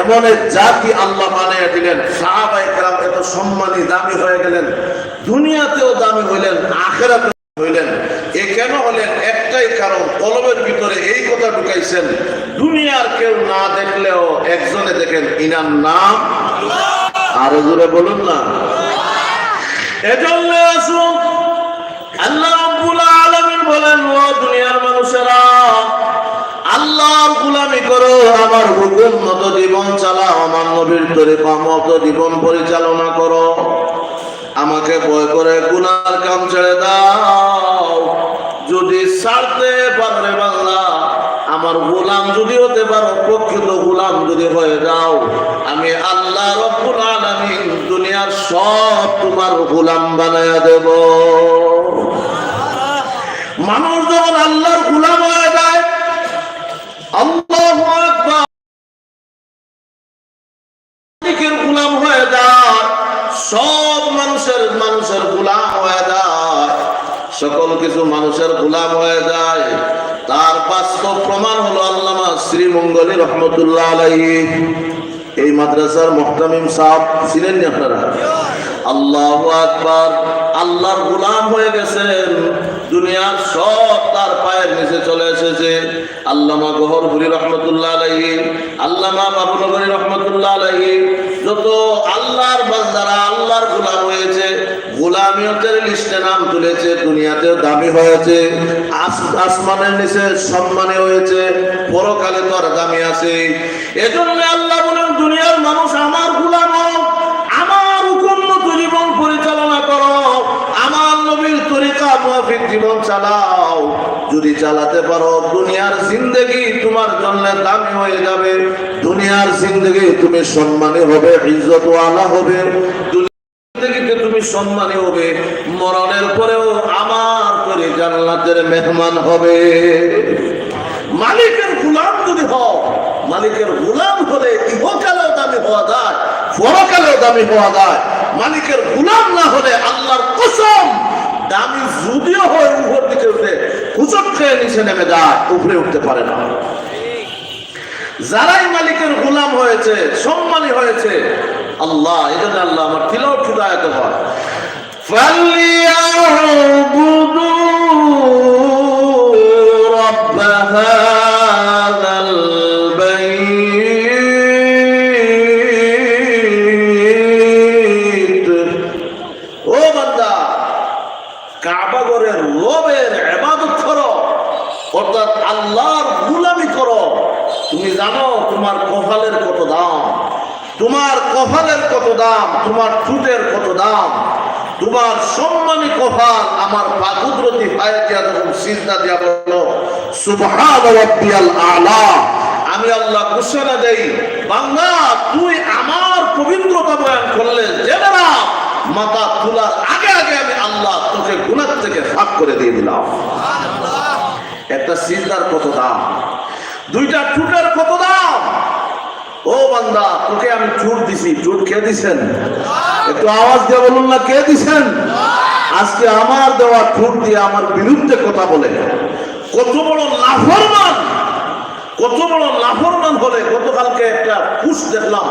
এমন এক জাতি আল্লাহ বানিয়ে দিলেন, সাহাবাই এত সম্মানী, দামি হয়ে গেলেন, দুনিয়াতেও দামি হইলেন আখেরাতে হইলেন। এ কেন হলেন? একটাই কারণ, কলমের ভিতরে এই কথা ঢুকাইছেন, দুনিয়ার কেউ না দেখলেও একজনে দেখেন, ইনার নাম আরও জোরে বলুন না। এজন্য আসুন, আল্লাহ রাব্বুল বলেন, ও দুনিয়ার মানুষেরা আল্লাহর গুলামি করো, আমার হুকুম মতো জীবন চালাও, আমার নবীর তরিকা মতো জীবন পরিচালনা করো। আমাকে ভয় করে গুনার কাম ছেড়ে দাও। যদি ছাড়তে পারবে বাংলা আমার গোলাম যদি হতে পারো, প্রকৃত গোলাম যদি হয়ে যাও, আমি আল্লাহ রব্বুল আলামিন দুনিয়ার সব তোমার গোলাম বানায়া দেব। মানুষ যখন আল্লাহর গোলাম হয়ে আল্লাহু গোলাম হয়ে যায়, সব মানুষের মানুষের গোলাম হয়ে যায়, সকল কিছু মানুষের গোলাম হয়ে যায়। তার বাস্তব প্রমাণ হলো আল্লামা শ্রীমঙ্গলী রহমতুল্লাহ আলাইহি। এই মাদ্রাসার মোহতামিম সাহেব ছিলেন আপনারা? আল্লাহ আকবার। আল্লাহর গোলাম হয়ে গেছেন। দুনিয়ার সব তার পায়ের নিচে চলে এসেছে। আল্লামা গহরপুরি রহমতুল্লাহ আলাইহি, আল্লামা বাবুনগরী রহমতুল্লাহ আলাইহি, যত আল্লাহর বান্দারা, আল্লাহর গোলাম হয়েছে গোলামিয়তের লিস্টে নাম তুলেছে দুনিয়াতে দামি হয়েছে, আস- আসমানের নিচে সম্মানে হয়েছে, পরকালে তো আর দামি আছে। এজন্য আল্লাহ বলেন, দুনিয়ার মানুষ আমার হুকুম মতো জীবন পরিচালনা করো আমার নবীর জীবন চালাও। যদি চালাতে পারো, দুনিয়ার জিন্দগি তোমার জন্য দামি হয়ে যাবে। দুনিয়ার জিন্দগি তুমি সম্মানী হবে ইজ্জত আলা হবে মেহমান হবে। মালিকের গুলাম যদি হও, মালিকের গোলাম হলে ইহকালেও দামি হওয়া যায় দামি হওয়া যায়। মালিকের গোলাম না হলে আল্লাহর কসম দামি যদিও হয় উপর দিকে উঠে কুচক খেয়ে নিচে নেমে যায় উপরে উঠতে পারে না যারাই মালিকের গোলাম হয়েছে সম্মানী হয়েছে আল্লাহ এই জন্য আল্লাহ আমার তিলক হৃদায়ত হয় فليعبدوا সিজদা দিয়া বলো সুবহান রাব্বিয়াল আলা। আমি আল্লাহ ঘোষণা দেই বাংলা তুই আমার পবিত্রতা বয়ান করলে জেনে না, মাথা তোলার আগে আগে আমি আল্লাহ তোকে গুনার থেকে ফাঁক করে দিয়ে দিলাম। একটা সিজদার কত দাম? দুইটা চুটের কত দাম? ও বান্দা, তোকে আমি চুট দিছি চুট কে দিছেন? একটু আওয়াজ দিয়ে বলুন না, কে দিছেন? আজকে আমার দেওয়া ঠোঁট দিয়ে আমার বিরুদ্ধে কথা বলে। কত বড় লাফরমান কত বড় নাফরমান হলে গতকালকে একটা পুষ দেখলাম।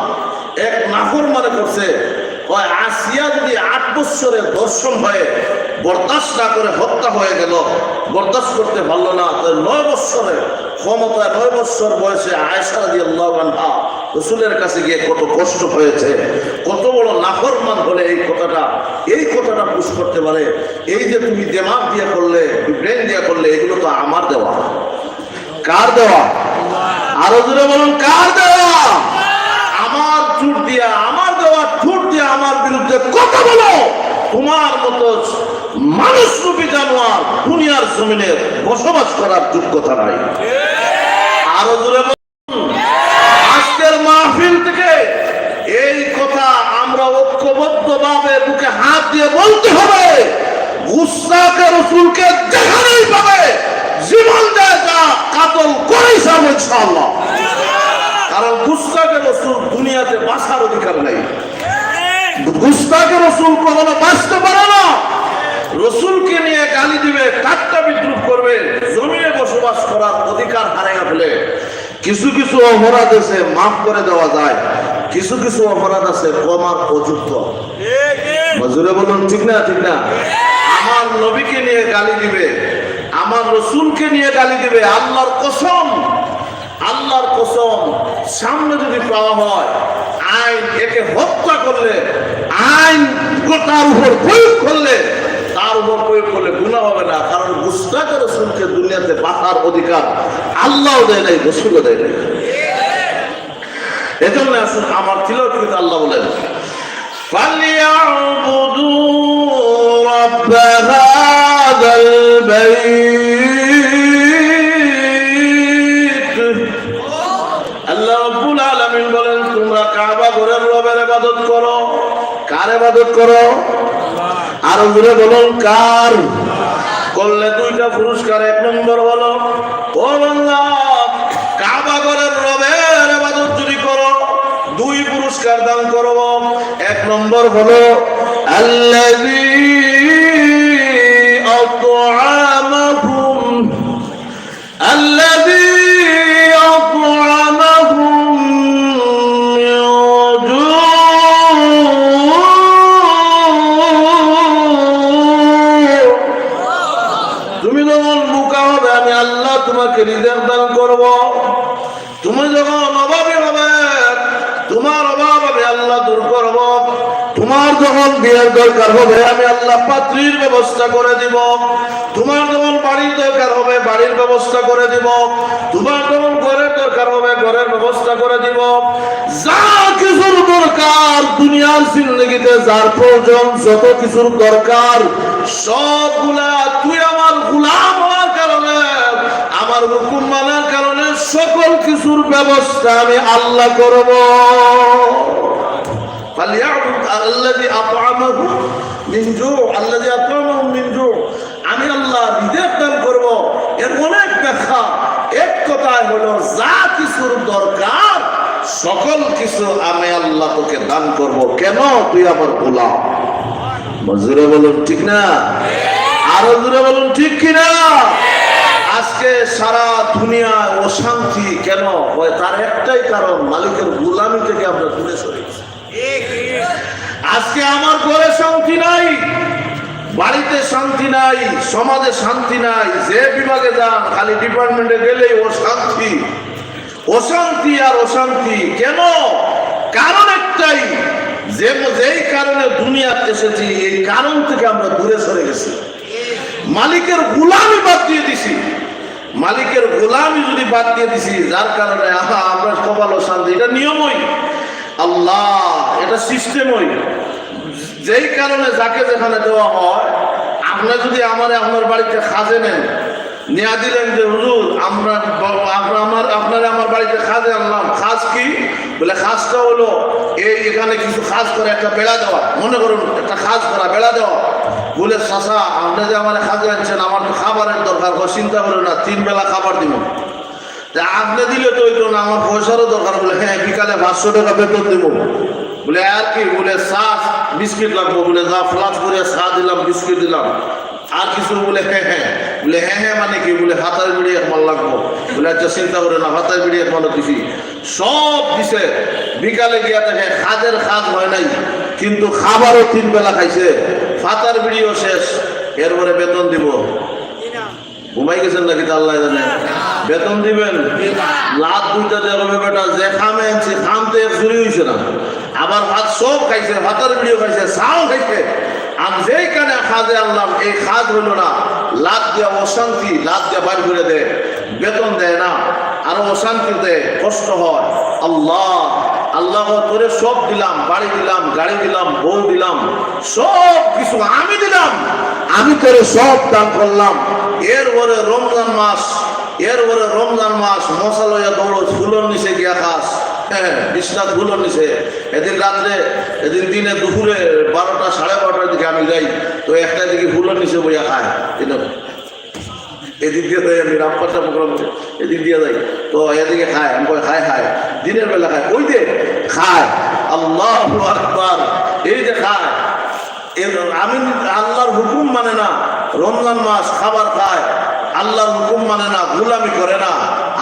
এক নাফর মানে করছে ওই আসিয়া যদি আট বছরের দর্শন হয়ে বরদাস্ত না করে হত্যা হয়ে গেল, বরদাস্ত করতে পারল না নয় বছরে ক্ষমতায়, নয় বছর বয়সে আয়সা দিয়ে আল্লাহ রসুলের কাছে গিয়ে কত কষ্ট হয়েছে, কত বড় নাফরমান হলে এই কথাটা এই কথাটা পুষ করতে পারে। এই যে তুমি দেমাগ দিয়ে করলে, ব্রেন দিয়ে করলে, এগুলো তো আমার দেওয়া। কার দেওয়া? আরও জোরে বলুন, কার দেওয়া? আমার চুট দিয়া, আমার দেওয়া ঠুট দিয়া আমার বিরুদ্ধে কথা বলো। তোমার মতো মানুষ রূপী জানোয়ার দুনিয়ার জমিনে বসবাস করার যোগ্যতা নাই। আরও জোরে বলুন আজকের মাহফিল থেকে এই কথা আমরা ঐক্যবদ্ধ ভাবে বুকে হাত দিয়ে বলতে হবে গুস্তাকে রসুলকে যেখানেই পাবে, জীবন দেয় যা কাতল করেই কারণ গুস্তাকে রসুল দুনিয়াতে বাঁচার অধিকার নেই। গুস্তাকে রসুল কখনো বাঁচতে পারে না। রসুলকে নিয়ে গালি দিবে ঠাট্টা বিদ্রুপ করবে, জমিনে বসবাস করার অধিকার হারিয়ে ফেলে। কিছু কিছু অপরাধ আছে মাফ করে দেওয়া যায়, কিছু কিছু অপরাধ আছে কমার প্রযুক্ত মজুরে বলুন, ঠিক না ঠিক না? আমার নবীকে নিয়ে গালি দিবে, আমার রসুলকে নিয়ে গালি দিবে, আল্লাহর কসম আল্লাহর কসম, সামনে যদি পাওয়া হয়, আইন একে হত্যা করলে, আইন তার উপর প্রয়োগ করলে, তার উপর প্রয়োগ করলে গুণা হবে না, কারণ গুস্তাকে রসুলকে দুনিয়াতে পাঠার অধিকার আল্লাহও দেয় নাই, রসুলও দেয় নাই। এজন্য আসুন, আমার তিলকৃত আল্লাহ বলেন। فليعبدوا رب هذا البيت আল্লাহ রব্বুল আলামিন বলেন তোমরা কাবা ঘরের রবের ইবাদত করো কার ইবাদত করো আরো জোরে বলুন কার করলে দুইটা পুরস্কার এক নম্বর হলো ও বান্দা নম্বর হলো আল্লাযী বিয়ের দরকার হবে? আমি আল্লাহ পাত্রীর ব্যবস্থা করে দিব। তোমার যখন বাড়ির দরকার হবে, বাড়ির ব্যবস্থা করে দিব। তোমার যখন ঘরের দরকার হবে, ঘরের ব্যবস্থা করে দিব। যা কিছুর দরকার দুনিয়ার জিন্দগিতে, যার প্রয়োজন, যত কিছুর দরকার, সবগুলা তুই আমার গুলাম হওয়ার কারণে, আমার হুকুম মানার কারণে সকল কিছুর ব্যবস্থা আমি আল্লাহ করব। فليعبد الذي أطعمه من جوع الذي أطعمه من جوع আমি আল্লাহ রিজেক্ট দান করব এর অনেক ব্যাখ্যা এক কথায় হলো যা কিছুর দরকার সকল কিছু আমি আল্লাহ তোকে দান করব কেন তুই আমার গোলাম মজুরে বলুন ঠিক না আরো জুড়ে বলুন ঠিক কিনা আজকে সারা দুনিয়ায় অশান্তি কেন হয় তার একটাই কারণ মালিকের গোলামি থেকে আমরা দূরে সরে গেছি। আজকে আমার ঘরে শান্তি নাই, বাড়িতে শান্তি নাই, সমাজে শান্তি নাই, যে বিভাগে যান, খালি ডিপার্টমেন্টে গেলেই অশান্তি। অশান্তি আর অশান্তি, কেন? কারণ একটাই, যে যেই কারণে দুনিয়াতে এসেছি, এই কারণ থেকে আমরা দূরে সরে গেছি। মালিকের গোলামি বাদ দিয়ে দিছি। মালিকের গোলামি যদি বাদ দিয়ে দিছি, যার কারণে আহা, আমরা কপাল শান্তি এটা নিয়মই। আল্লাহ এটা সিস্টেমই যেই কারণে যাকে যেখানে দেওয়া হয়, আপনি যদি আমার আপনার বাড়িতে খাজে নেন, নেয়া দিলেন যে, হুজুর, আমরা আমরা আপনারা আমার বাড়িতে খাজে আনলাম। খাজ কি? বলে, খাজটা হলো এই এখানে কিছু খাজ করে একটা বেড়া দেওয়া। মনে করুন, একটা খাজ করা বেড়া দেওয়া। বলে চাষা আপনি যে আমার খাজে আনছেন, আমার তো খাবারের দরকার চিন্তা করে না, তিন বেলা খাবার দিব। আপনি দিলে তো ওই না, আমার পয়সারও দরকার। বলে হ্যাঁ বিকালে পাঁচশো টাকা বেতন দেবো। বলে, আর কি বলে চা বিস্কিট লাগবো। বলে, যা ফ্লাস করে সা দিলাম, বিস্কিট দিলাম। আর কিছু বলে হ্যাঁ হ্যাঁ বলে হ্যাঁ হ্যাঁ মানে কি? বলে, হাতার বিড়ি এক মাল লাগবো। বলে আচ্ছা চিন্তা করে না, হাতার বিড়ি এক মাল দিছি সব দিছে। বিকালে গিয়া দেখে খাদের খাদ হয় নাই, কিন্তু খাবারও তিন বেলা খাইছে। ফাতার বিড়িও শেষ। এরপরে বেতন দিব। ঘুমাই গেছেন নাকি তা আল্লাহ জানে? বেতন দিবেন? লাভ দুইটা দেবে বেটা যে খামে আনছে খামতে চুরি হয়েছে না। আবার ভাত সব খাইছে, ভাতের বিড়িও খাইছে চাও খাইছে। আর যেই কানে খাদে আনলাম, এই খাদ হইল না লাভ দিয়া অশান্তি লাভ দিয়া বাড়ি করে দেয়। বেতন দেয় না, আরও অশান্তি দেয়, কষ্ট হয়। আল্লাহ আল্লাহ তোরে সব দিলাম, বাড়ি দিলাম, গাড়ি দিলাম বউ দিলাম, সব কিছু আমি দিলাম। আমি তোরে সব দান করলাম। এরপরে রমজান মাস এরপরে রমজান মাস, মশালয়া দৌড় ফুলর নিচে গিয়া খাস। হ্যাঁ এদিন এদিন দিনে দুপুরে বারোটা সাড়ে বারোটার দিকে আমি যাই, তো একটা দিকে ফুলর নিচে বইয়া খায়। কিন্তু এদিক দিয়ে যাই, আমি রামপাট্টা প্রোগ্রাম এদিক দিয়ে যাই। তো এদিকে খায়, আমি খায় খায় দিনের বেলা খায়। ওই যে খায়, আল্লাহ আকবার, এই যে খায়। আমি আল্লাহর হুকুম মানে না, রমজান মাস খাবার খায়। আল্লাহর হুকুম মানে না, গুলামি করে না।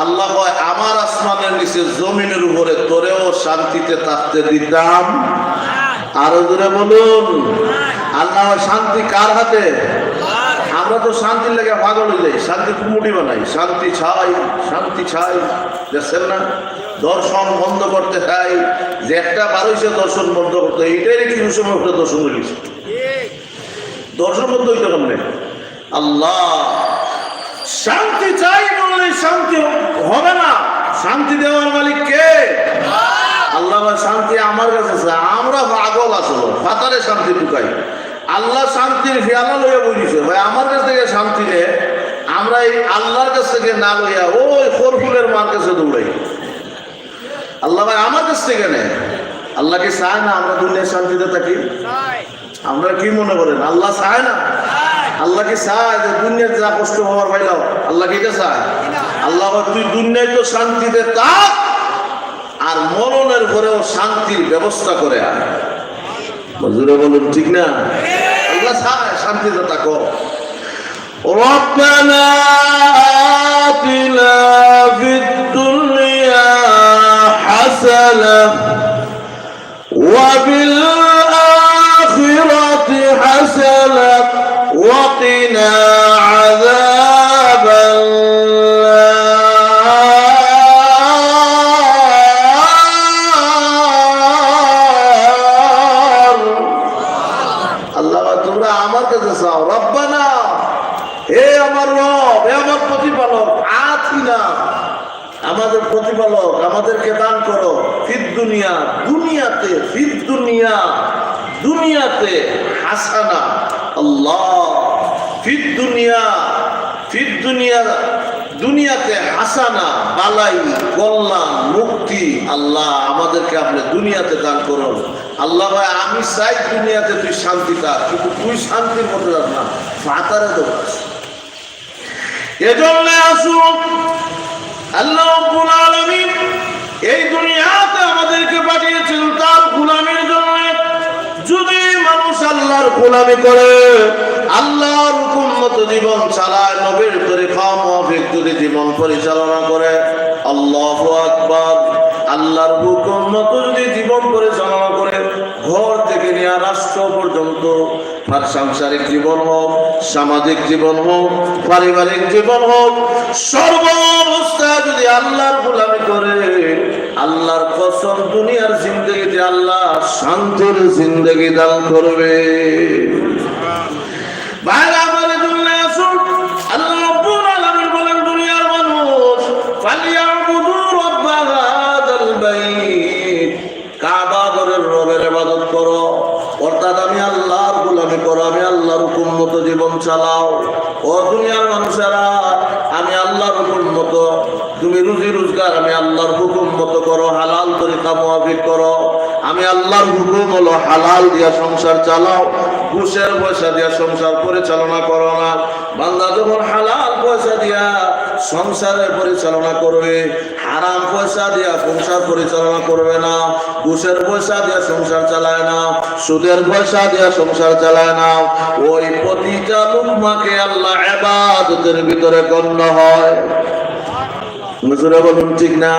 আল্লাহ কয়, আমার আসমানের নিচে জমিনের উপরে তোরেও শান্তিতে থাকতে দিতাম। আরও জোরে বলুন। আল্লাহ শান্তি কার হাতে? আমরা তো শান্তির লেগে পাগল হয়ে যাই। শান্তি কুমুটি বানাই। শান্তি ছাই শান্তি ছাই দেখছেন না? দর্শন বন্ধ করতে চাই। যে একটা বারোইশে দর্শন বন্ধ করতে, এইটাই কিছু সময় একটা দর্শন হয়েছে দর্শন বন্ধ হইতে পারবে আল্লাহ, শান্তি চাই বললে শান্তি হবে না। শান্তি দেওয়ার মালিক কে? আল্লাহ শান্তি আমার কাছে আমরা পাগল আসলো। ফাতারে শান্তি ঢুকাই। আল্লাহ শান্তির ফিয়ালা লইয়া বুঝিছে ভাই আমার কাছ থেকে শান্তি নে আমরা এই আল্লাহর কাছ থেকে না লইয়া ওই খরফুলের মার কাছে দৌড়াই। আল্লাহ ভাই আমার কাছ থেকে নে। আল্লাহ কি চায় না আমরা দুনিয়ার শান্তিতে থাকি? আমরা কি মনে করেন? আল্লাহ চায় না? আল্লাহ কি চায় যে দুনিয়ার যা কষ্ট হওয়ার পাইলাও আল্লাহ কি চায়? আল্লাহ বলে, তুই দুনিয়ায় তো শান্তিতে থাক আর মরণের ঘরেও শান্তির ব্যবস্থা করে আয়। মজুরে বলুন ঠিক না আল্লাহ চায় শান্তিতে থাকো ربنا آتنا في الدنيا حسنة وفي কল্যাণ, মুক্তি আল্লাহ আমাদেরকে আপনি দুনিয়াতে দান করুন। আল্লাহ ভাই, আমি চাই দুনিয়াতে তুই শান্তিটা কিন্তু তুই শান্তির মধ্যে যাস না, ফাতারে দৌড়াস এজন্য আসুন, আল্লাহ রব্বুল এই দুনিয়াতে আমাদেরকে পাঠিয়েছেন তার গোলামির জন্য। যদি মানুষ আল্লাহর গোলামি করে, আল্লাহর হুকুম মতো জীবন চালায়, নবীর তরিকা মাফিক যদি জীবন পরিচালনা করে আল্লাহু আকবার। আল্লাহর হুকুম মতো যদি জীবন পরিচালনা করে, ঘর থেকে নিয়ে রাষ্ট্র পর্যন্ত আর সাংসারিক জীবন হোক, সামাজিক জীবন হোক, পারিবারিক জীবন হোক সর্ব অবস্থায় যদি আল্লাহর গোলামি করে, আল্লাহর কসম দুনিয়ার জিন্দগিতে আল্লাহ শান্তির জিন্দগি দান করবে। ভাইরা গোলামি করো আমি আল্লাহর হুকুম মতো জীবন চালাও। ও দুনিয়ার মানুষেরা, আমি আল্লাহর হুকুম মতো, তুমি রুজি রোজগার, আমি আল্লাহর হুকুম মতো করো, হালাল তরিকা মুআফিক করো। আমি আল্লাহর হুকুম হলো হালাল দিয়া সংসার চালাও, ঘুষের পয়সা দিয়া সংসার পরিচালনা করো না। বান্দা যখন হালাল পয়সা দিয়া সংসারের পরিচালনা করবে, হারাম পয়সা দিয়া সংসার পরিচালনা করবে না, ঘুষের পয়সা দিয়া সংসার চালায় না, সুদের পয়সা দিয়া সংসার চালায় না, ওই প্রতিটা লুকমাকে আল্লাহ এবাদতের ভিতরে গণ্য হয়। হুজুরে বলুন, ঠিক না?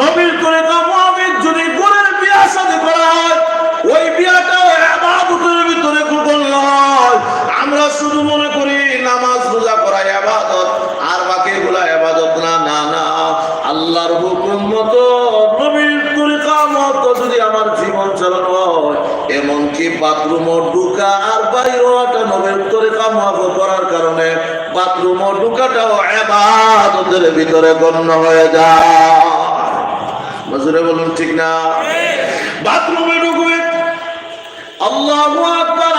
নবীর করে যদি গোরের বিয়া সাথে করা হয়, ওই বিয়াটাও আবাদতের ভিতরে গণ্য হয়। আমরা শুধু মনে করি আল্লাহর হুকুম মতো নবীর তরিকা মতো যদি আমার জীবন চালানো হয় এমনকি বাথরুমও ঢুকা আর বাইরে একটা নবীর তরিকা মতো করার কারণে বাথরুমও ঢুকাটাও আবাদতের ভিতরে গণ্য হয়ে যায়। মজুরে বলুন ঠিক না? বাথরুমে ঢুকবে। আল্লাহু আকবার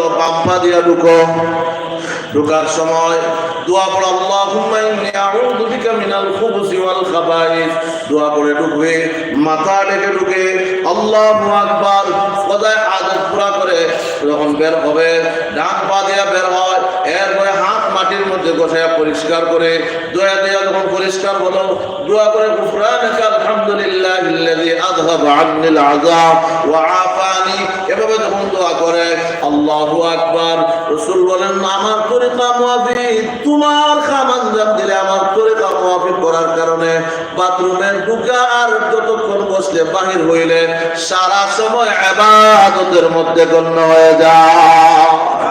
হলো পাম্পা দিয়া ঢুকো। ঢুকার সময় দোয়া পড়ো, আল্লাহুম্মা ইন্নী আউযু বিকা মিনাল খুবুসি ওয়াল খাবাইস। দোয়া করে ঢুকবে, মাথা ডেকে ঢুকে আল্লাহু আকবার সদায় আদত পুরা করে যখন বের হবে, ডান পা দিয়া বের হয়, এরপরে হাত মাটির মধ্যে বসে পরিষ্কার করে দোয়া দেয়া যখন পরিষ্কার হলো, দোয়া করে গুফরানাকা আলহামদুলিল্লাহ আল্লাযী আযহাবা আন্নিল আযাব ওয়া আফানি। এভাবে যখন দোয়া করে, আল্লাহু আকবার, রাসূল বলেন, আমার তরিকা মুআফিক তোমার খামান দিলে আমার তরিকা মুআফিক করার কারণে বাথরুমের ঢুকা আর যতক্ষণ বসলে বাহির হইলে সারা সময় ইবাদতের মধ্যে গণ্য হয়ে যায়।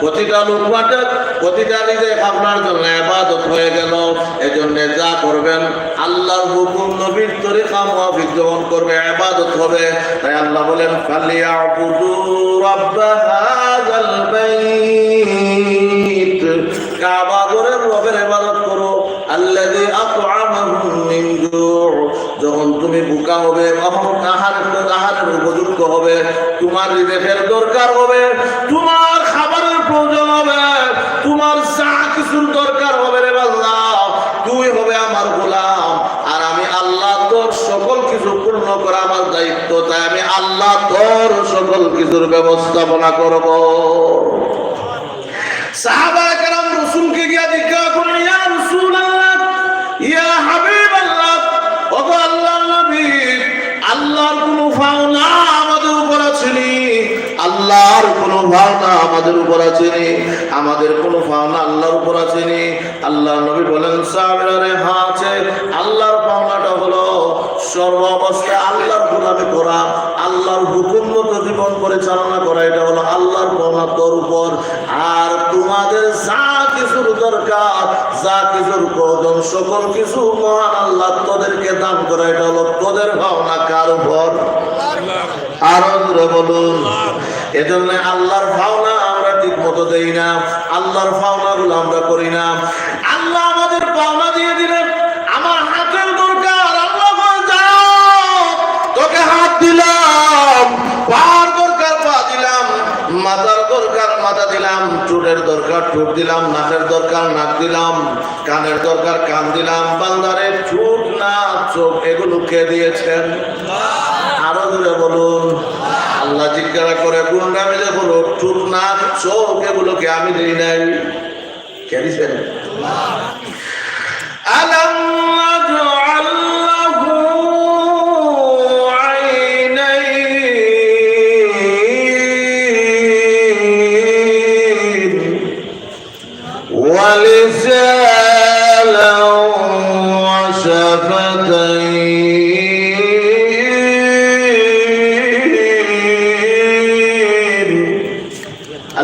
প্রতিটা লুকমাটা প্রতিটা নিজে আপনার জন্য আবাদত হয়ে গেল। এজন্য যা করবেন, আল্লাহর হুকুম, নবীর তরিকা মুআফিক যখন করবে, আবাদত হবে। তাই আল্লাহ বলেন, ফালিয়াবুদু রাব্ব হাযাল বাইত। কাবা ঘরের রবের ইবাদত করো। আল্লাযী আত'আমাহুম মিন যখন তুমি বোকা হবে, তখন আহার আহারের উপযুক্ত হবে। তোমার রিজেকের দরকার হবে। তোমার প্রয়োজন হবে তোমার যা কিছুর দরকার হবে রে বাল্লা তুই হবে আমার গোলাম। আর আমি আল্লাহ তোর সকল কিছু পূর্ণ করা আমার দায়িত্ব, তাই আমি আল্লাহ তোর সকল কিছুর ব্যবস্থাপনা করব। আল্লাহর কোন পাওনা আমাদের উপর আছে নি আমাদের কোন পাওনা আল্লাহর উপর আছে নি আল্লাহর নবী বলেন, সাহাবীরা রে হ্যাঁ আছে। আল্লাহর পাওনাটা হলো সর্ব অবস্থায় আল্লাহর গোলামি করা। আল্লাহর হুকুম মতো জীবন পরিচালনা করা। এটা হলো আল্লাহর পাওনা তোর উপর। আর তোমাদের যা কিছুর দরকার যা কিছুর প্রয়োজন, সকল কিছু মহান আল্লাহ তোদেরকে দান করা, এটা হলো তোদের ভাবনা, কার উপর? আরও বলুন। এজন্য আল্লাহর ভাওনা আমরা ঠিক মতো দেই না, আল্লাহর ভাওনা গুলো আমরা করি না। আল্লাহ আমাদের পাওনা দিয়ে দিলেন, আমার হাতের দরকার, আল্লাহ যাও, তোকে হাত দিলাম দরকার পা দিলাম মাথার দরকার দিলাম চুলের দরকার ঠোঁট দিলাম, নাকের দরকার নাক দিলাম, কানের দরকার কান দিলাম, বান্দারে চুট না, চোখ, এগুলো কে দিয়েছেন? আরও দূরে বলুন। আল্লাহ জিজ্ঞাসা করে কোনটা মিলে বলো চুপ না, চোখ এগুলোকে আমি দিই নাই? কে দিছেন? আলম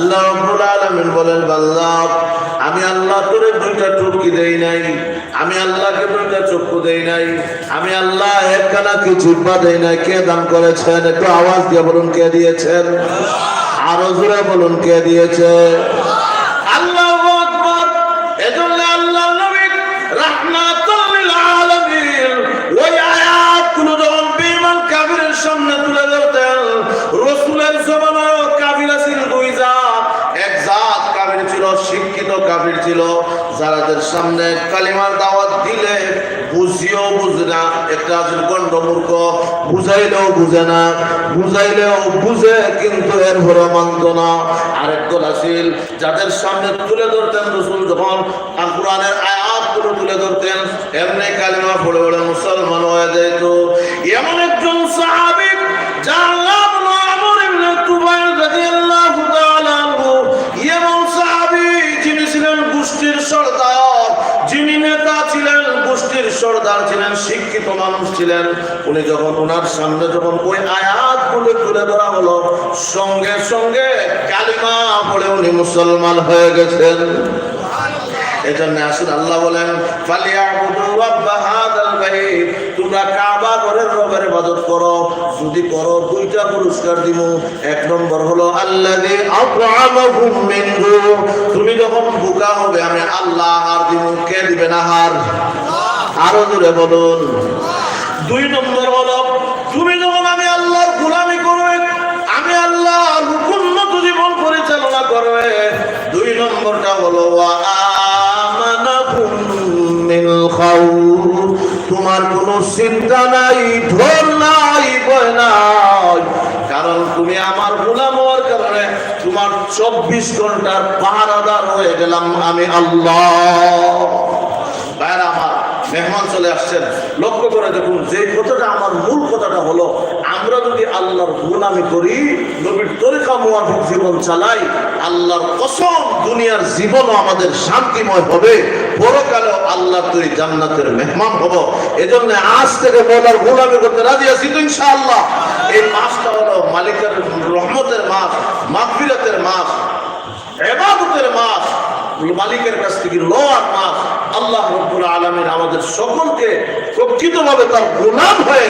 আল্লাহ রাব্বুল আলামিন বলেন, বান্দা, আমি আল্লাহ তোরে দুইটা চক্ষু দেই নাই, আমি আল্লাহকে দুইটা চক্ষু দেই নাই, আমি আল্লাহ একখানা কি জিহ্বা দেই নাই, কে দান করেছেন? একটু আওয়াজ দিয়ে বলুন, কে দিয়েছেন? আরও জোরে বলুন, কে দিয়েছে? সামনে কালিমার দাওয়াত দিলে বুঝিও বুঝে না। একটা আছে গণ্ডমূর্খ, বুঝাইলেও বুঝে না, বুঝাইলেও বুঝে, কিন্তু এর ভরে মানত না। আরেক দল যাদের সামনে তুলে ধরতেন রসুল যখন আর কোরআনের আয়াতগুলো তুলে ধরতেন, এমনি কালিমা পড়ে পড়ে মুসলমান হয়ে যেত। এমন একজন সাহাবি, যার নাম হলো আমর ইবনে তুফাইল রাদিয়াল্লাহু গোষ্ঠীর সর্দার ছিলেন, শিক্ষিত মানুষ ছিলেন। উনি যখন ওনার সামনে যখন ওই আয়াতগুলো তুলে ধরা হলো, সঙ্গে সঙ্গে কালিমা পড়ে উনি মুসলমান হয়ে গেছেন। এজন্য আসুন আল্লাহ বলেন তোমরা কাবা ঘরের রবের ইবাদত করো। যদি করো, দুইটা পুরস্কার দিব এক নম্বর হলো মিন তুমি যখন বোকা হবে, আমি আল্লাহ হার দিব কে দিবে না হার? আরও জোরে বলুন। দুই নম্বর হলো তুমি যখন আমি আল্লাহর গোলামি করবে, আমি আল্লাহ উন্নত জীবন পরিচালনা করবে, দুই নম্বরটা হলো তোমার কোনো চিন্তা নাই ঢোল নাই নাই। কারণ তুমি আমার গোলাম হওয়ার কারণে তোমার চব্বিশ ঘণ্টার পাহারাদার হয়ে গেলাম আমি আল্লাহ। ভাইরা আমার মেহমান চলে আসছেন। লক্ষ্য করে দেখুন যে কথাটা আমার মূল কথাটা হলো, আমরা যদি আল্লাহর গোলামি করি, নবীর তরিকা মুয়াফিক জীবন চালাই, আল্লাহর কসম দুনিয়ার জীবনও আমাদের শান্তিময় হবে। পরকালেও আল্লাহ তুই জান্নাতের মেহমান হব। এজন্য আজ থেকে বলার গোলামি করতে রাজি আছি তো ইনশাআল্লাহ। এই মাসটা হলো মালিকের রহমতের মাস, মাগফিরাতের মাস, এবাদতের মাস। মালিকের কাছ থেকে লোয়ার মাস আল্লাহ রব্বুল আলমিন আমাদের সকলকে প্রকৃতভাবে তার গোলাম হয়ে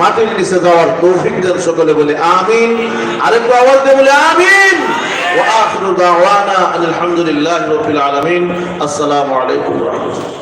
মাটির নিচে যাওয়ার তৌফিক দেন সকলে বলে আমিন আরেকটু আওয়াজ দিয়ে বলে আমিন وآخر دعوانا أن الحمد لله رب العالمين السلام عليكم ورحمة الله